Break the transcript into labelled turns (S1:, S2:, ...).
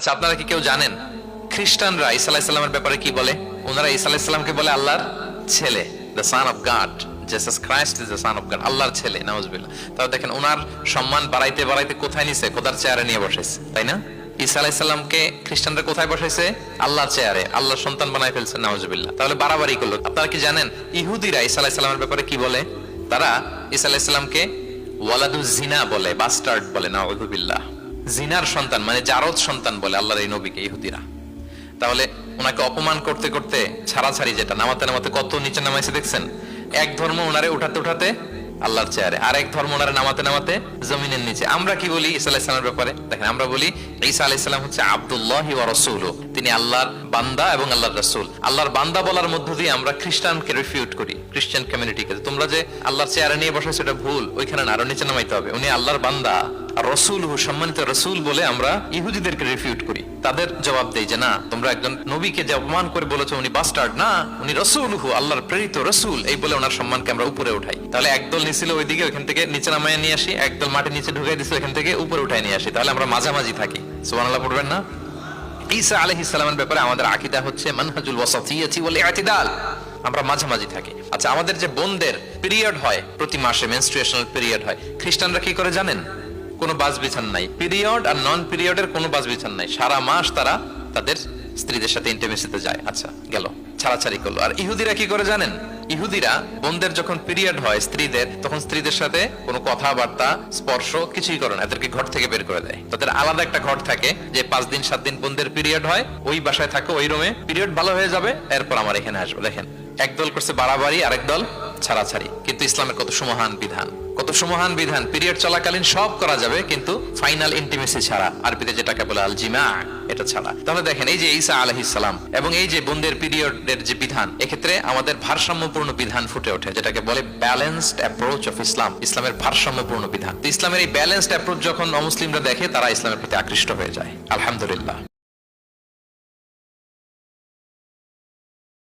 S1: আচ্ছা আপনারা কি কেউ জানেন খ্রিস্টানরা ইসা আলাহিসাল্লামের ব্যাপারে কি বলে? ওনারা ইসা আলাহিসাল্লামকে বলে আল্লাহর ছেলে the son of God Jesus Christ is the son of God আল্লাহর ছেলে, নাউজবিল্লাহ। তাহলে দেখেন, ওনার সম্মান বাড়াইতে বাড়াইতে কোথায় নিছে? খোদার চেয়ারে নিয়ে বসেছে, তাই না? আলাইসাল্লামকে খ্রিস্টানরা কোথায় বসাইছে আল্লাহর চেয়ারে, আল্লাহর সন্তান বানাই ফেলছে, নাউজবিল্লাহ। তাহলে বাড়াবাড়ি করল। আপনারা কি জানেন, ইহুদিরা ঈসা আলাইসাল্লামের ব্যাপারে কি বলে? তারা ঈসা আলাইসাল্লামকে ওয়ালাদু জিনা বলে বাস্টার্ড বলে, নাউজুবিল্লাহ। জিনার সন্তান মানে জারদ সন্তান বলে আল্লাহর এই নবীকে ইহুদিরা। তাহলে ওনাকে অপমান করতে করতে ছাড়াছাড়ি যেটা, নামাতে নামাতে কত নিচে নামাইছে দেখছেন? এক ধর্ম ওনারে উঠাতে উঠাতে আল্লাহর চেয়ারে, আর এক ধর্ম ওনারে নামাতে নামাতে জমিনের নিচে। আমরা কি বলি ঈসা আলাইসালামের ব্যাপারে? দেখেন, আমরা বলি ঈসা আলাইসালাম হচ্ছে আব্দুল্লাহ রসুল। তিনি আল্লাহর বান্দা এবং আল্লাহর রসুল। আল্লাহর বান্দা বলার মধ্য দিয়ে আমরা খ্রিস্টানকে রিফিউট করি, খ্রিস্টান কমিউনিটিকে। তোমরা যে আল্লাহর চেয়ারে নিয়ে বসে সেটা ভুল। ওইখানে আরও নিচে নামাইতে হবে। উনি আল্লাহর বান্দা। রসুল হু সম্মানিত রসুল বলে আমরা ইহুদিদেরকে রিফিউট করি। তাদের জবাব দেই যে, না, তোমরা একজন নবীকে যে অপমান করে বলেছ উনি বাস্টার্ড না, উনি রসুল হু, আল্লাহর প্রেরিত রসুল। এই বলে ওনার সম্মানকে আমরা উপরে উঠাই। তাহলে একদল নিছিল ওইদিকে, ওইখান থেকে নিচে নামায় নিয়ে আসি, একদল মাটি নিচে ঢুকাই দিছিল এখান থেকে উপরে উঠাই নিয়ে আসি। তাহলে আমরা মাঝামাঝি থাকি। সুবহানাল্লাহ, পড়বেন না? ঈসা আলাইহিস সালামের ব্যাপারে আমাদের আকীদা হচ্ছে মানহাজুল ওয়াসাতিয়াতি ওয়াল ইতিদাল। আমরা মাঝামাঝি থাকি। আচ্ছা আমাদের যে বোনদের পিরিয়ড হয়, প্রতি মাসে মেনস্ট্রুয়েশনাল পিরিয়ড হয়। খ্রিস্টানরা কি করে জানেন? কোনো বাস বিছান নাই। পিরিয়ড আর নন পিরিয়ডের কোনো বাস বিছান নাই। সারা মাস তারা তাদের স্ত্রীদের সাথে ইন্টিমেসিতে যায়। আচ্ছা গেল। ছাড়াছাড়ি করল। আর ইহুদিরা কি করে জানেন? ইহুদিরা বোনদের যখন পিরিয়ড হয় স্ত্রীদের, তখন স্ত্রীদের সাথে কোনো কথাবার্তা, স্পর্শ কিছুই করে না। এদেরকে ঘর থেকে বের করে দেয়। তাদের আলাদা একটা ঘর থাকে যে পাঁচ দিন, সাত দিন বোনদের পিরিয়ড হয়। ওই বাসায় থাকে, ওই রুমে পিরিয়ড ভালো হয়ে যাবে। এরপর আমার এখানে আসবে। দেখেন, একদল করছে বাড়াবাড়ি, আরেক দল ছাড়াছাড়ি। কিন্তু ইসলামের কত সুমহান বিধান? কত সুমহান বিধান? পিরিয়ড চলাকালীন সব করা যাবে, কিন্তু ফাইনাল ইন্টিমেসি ছাড়া। আরবিতে যেটাকে বলে আল জিমা এটা ছাড়া। তাহলে দেখেন, এই যে ঈসা আলাইহিস সালাম এবং এই যে বোনদের পিরিয়ডের যে বিধান, এক্ষেত্রে আমাদের ভারসাম্যপূর্ণ বিধান ফুটে ওঠে, যেটাকে বলে ব্যালেন্সড অ্যাপ্রোচ অফ ইসলাম ইসলামের ভারসাম্যপূর্ণ বিধান। ইসলামের এই ব্যালেন্সড অ্যাপ্রোচ যখন অমুসলিমরা দেখে, তারা ইসলামের প্রতি আকৃষ্ট হয়ে যায়। আলহামদুলিল্লাহ।